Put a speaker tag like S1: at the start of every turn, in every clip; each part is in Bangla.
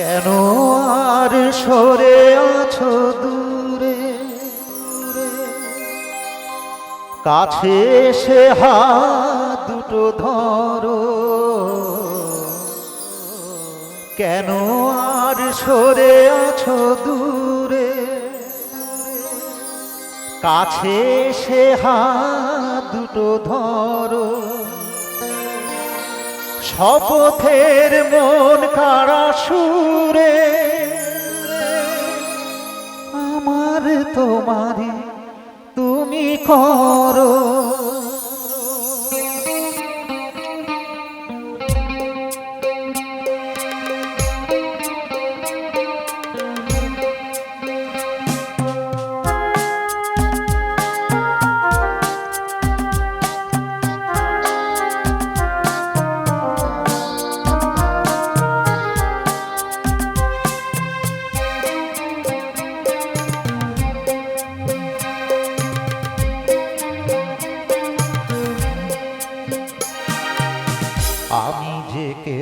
S1: কেন আর সরে আছো দূরে কাছে এসে হাত দুটো ধরো। কেন আর সরে আছো দূরে? কাছে এসে হাত দুটো ধরো। শপথের মন কারা সুরে আমার তোমারি তুমি করো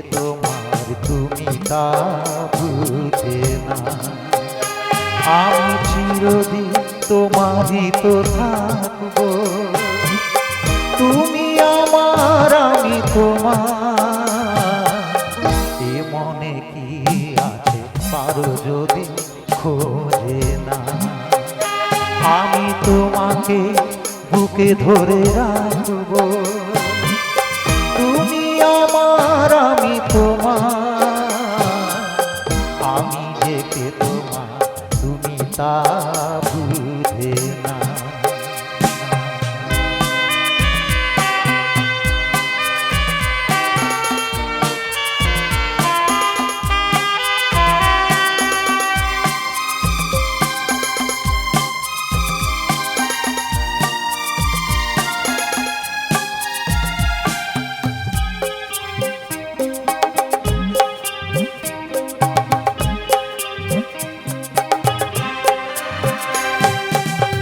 S1: তোমার তুমি তা বুঝে না। আমি চিরদিন তোমারই তো থাকব। তুমি আমার, আমি তোমার। এ মনে কি আছে পারো যদি খোঁজে না। আমি তোমাকে বুকে ধরে রাখব। তুমি তা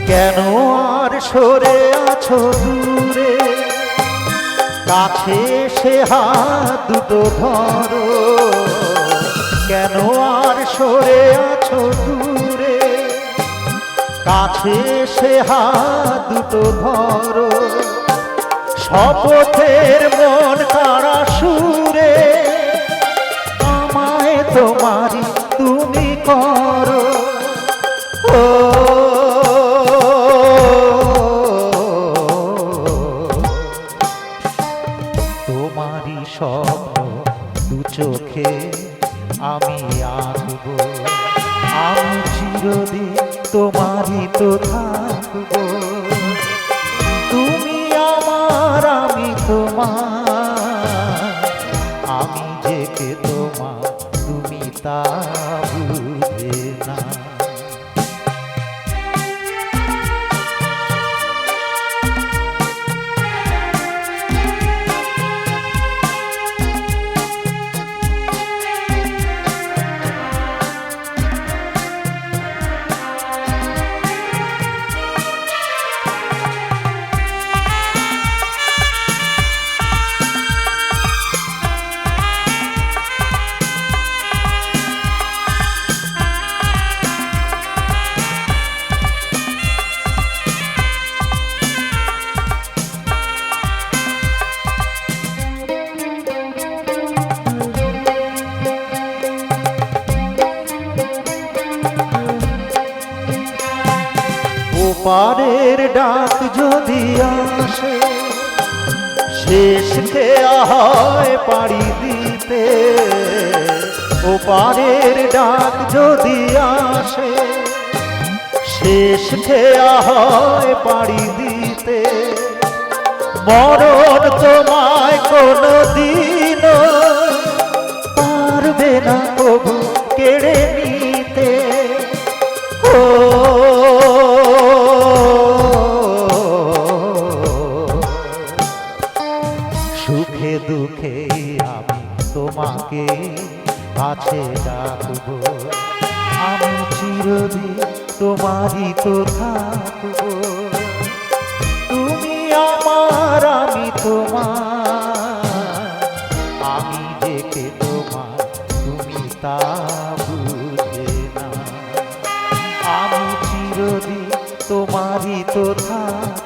S1: কেন আর সরে আছো দূরে? কাছে সে হাত দুটো ধরো। কেন আর সরে আছো দূরে? কাছে সে হাত দুটো ধরো। শপথের মন কারা সুরে। আমায় তোমারি তুমি করো চোখে আমি আসব। আমি চিরদিন তোমারই তো থাকব। তুমি আমার আমি তোমার। ওপারের ডাক যদি আসে শেষ খেয়া হয় পাড়ি দিতে। ওপারের ডাক যদি আসে শেষ খেয়া হয় পাড়ি দিতে। মরণ তোমায় কোনো দিন কাছে ডাকবো আমি চিরদিন তোমারই তো থাকব। তুমি আমার, আমি তোমার। আমি কে তোমার, তুমি তা বুঝে না আমি চিরদিন তোমারই তো থাকব।